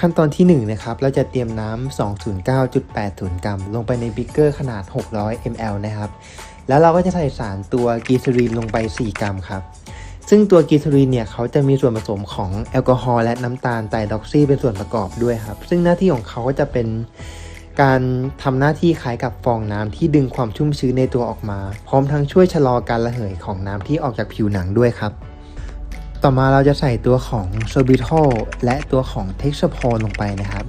ขั้นตอนที่ 1 นะครับ เราจะเตรียมน้ำ 209.80 กรัม ลงไปในบิ๊กเกอร์ขนาด 600 ml นะครับ แล้วเราก็จะใส่สารตัวกีซารีนลงไป 4 กรัมครับ ซึ่งตัวกีซารีนเนี่ยเขาจะมีส่วนผสมของแอลกอฮอล์และน้ำตาลไตรด็อกซี่เป็นส่วนประกอบด้วยครับ ซึ่งหน้าที่ของเขาก็จะเป็นการทำหน้าที่คล้ายกับฟองน้ำที่ดึงความชุ่มชื้นในตัวออกมา พร้อมทั้งช่วยชะลอการระเหยของน้ำที่ออกจากผิวหนังด้วยครับ ต่อมาเราจะใส่ตัวของโซบิทอลและตัวของเท็กซ์โพลงไปนะครับ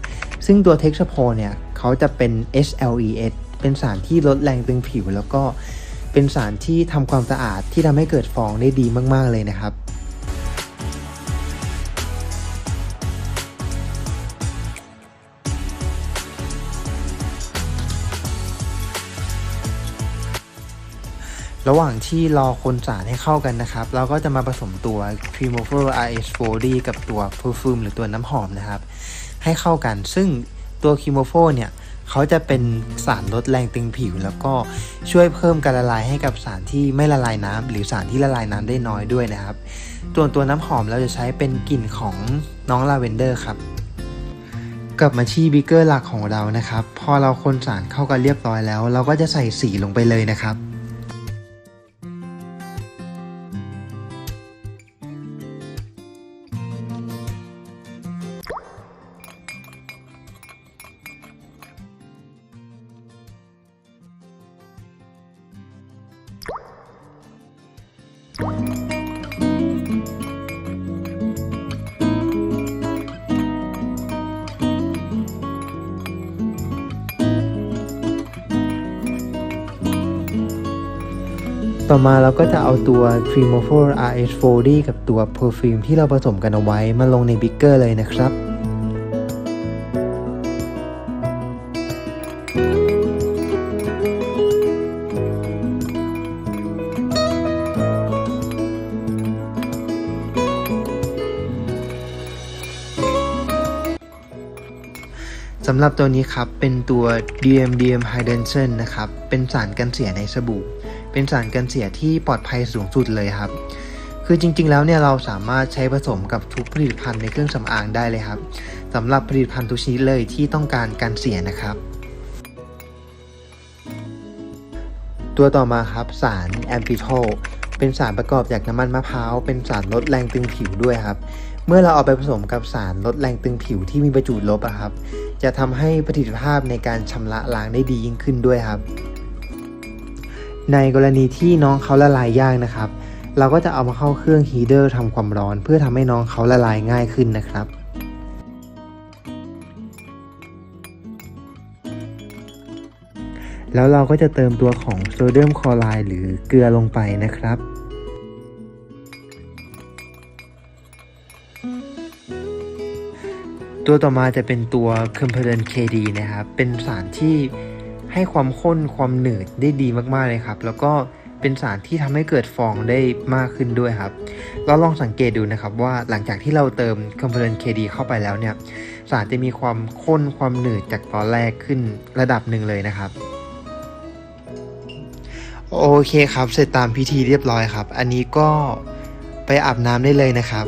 ซึ่งตัวเท็กซ์โพลเนี่ยเขาจะเป็น HLES เป็นสารที่ลดแรงตึงผิว แล้วก็เป็นสารที่ทำความสะอาดที่ทำให้เกิดฟองได้ดีมาก ๆ เลยนะครับ ระหว่างที่รอคนสารให้เข้ากันนะครับ เราก็จะมาผสมตัว c r e m o f o RS40 กับตัว perfume หรือตัวน้ำหอมนะครับ ให้เข้ากัน ซึ่งตัว c r e m o f o เนี่ยเขาจะเป็นสารลดแรงตึงผิว แล้วก็ช่วยเพิ่มการละลายให้กับสารที่ไม่ละลายน้ำหรือสารที่ละลายน้ำได้น้อยด้วยนะครับตัวตัวน้ำหอมเราจะใช้เป็นกลิ่นของน้องลาเวนเดอร์ครับ กลับมาที่บิเกอร์หลักของเรานะครับ พอเราคนสารเข้ากันเรียบร้อยแล้ว เราก็จะใส่สีลงไปเลยนะครับ ต่อมาเราก็จะเอาตัว c r e m o f o RH40 กับตัว Perfume ที่เราผสมกันเอาไว้มาลงในบิ๊กเกอร์เลยนะครับสำหรับตัวนี้ครับ เป็นตัว DMDM h y d r e n s e n นะครับ เป็นสารกันเสียในสบู่ เป็นสารกันเสียที่ปลอดภัยสูงสุดเลยครับ คือจริงๆ แล้วเนี่ยเราสามารถใช้ผสมกับทุกผลิตภัณฑ์ในเครื่องสำอางได้เลยครับสำหรับผลิตภัณฑ์ทุกชนิดเลยที่ต้องการกันเสียนะครับ ตัวต่อมาครับสารแอมพิโทเป็นสารประกอบจากน้ำมันมะพร้าวเป็นสารลดแรงตึงผิวด้วยครับเมื่อเราเอาไปผสมกับสารลดแรงตึงผิวที่มีประจุลบอะครับ จะทำให้ประสิทธิภาพในการชำระล้างได้ดียิ่งขึ้นด้วยครับ ในกรณีที่น้องเขาละลายยากนะครับ เราก็จะเอามาเข้าเครื่องฮีเดอร์ทำความร้อน เพื่อทำให้น้องเขาละลายง่ายขึ้นนะครับแล้วเราก็จะเติมตัวของโซเดียมคลอไรด์หรือเกลือลงไปนะครับ ตัวต่อมาจะเป็นตัว c o m p e r e n KD นะครับ เป็นสารที่ ให้ความข้นความหนืดได้ดีมากๆเลยครับ แล้วก็เป็นสารที่ทำให้เกิดฟองได้มากขึ้นด้วยครับ เราลองสังเกตดูนะครับว่าหลังจากที่เราเติม c o m p e r e n KD เข้าไปแล้วเนี่ยสารจะมีความข้นความหนืดจากตอนแรกขึ้นระดับหนึ่งเลยนะครับโอเคครับ เสร็จตามพิธีเรียบร้อยครับ อันนี้ก็ไปอาบน้ำได้เลยนะครับ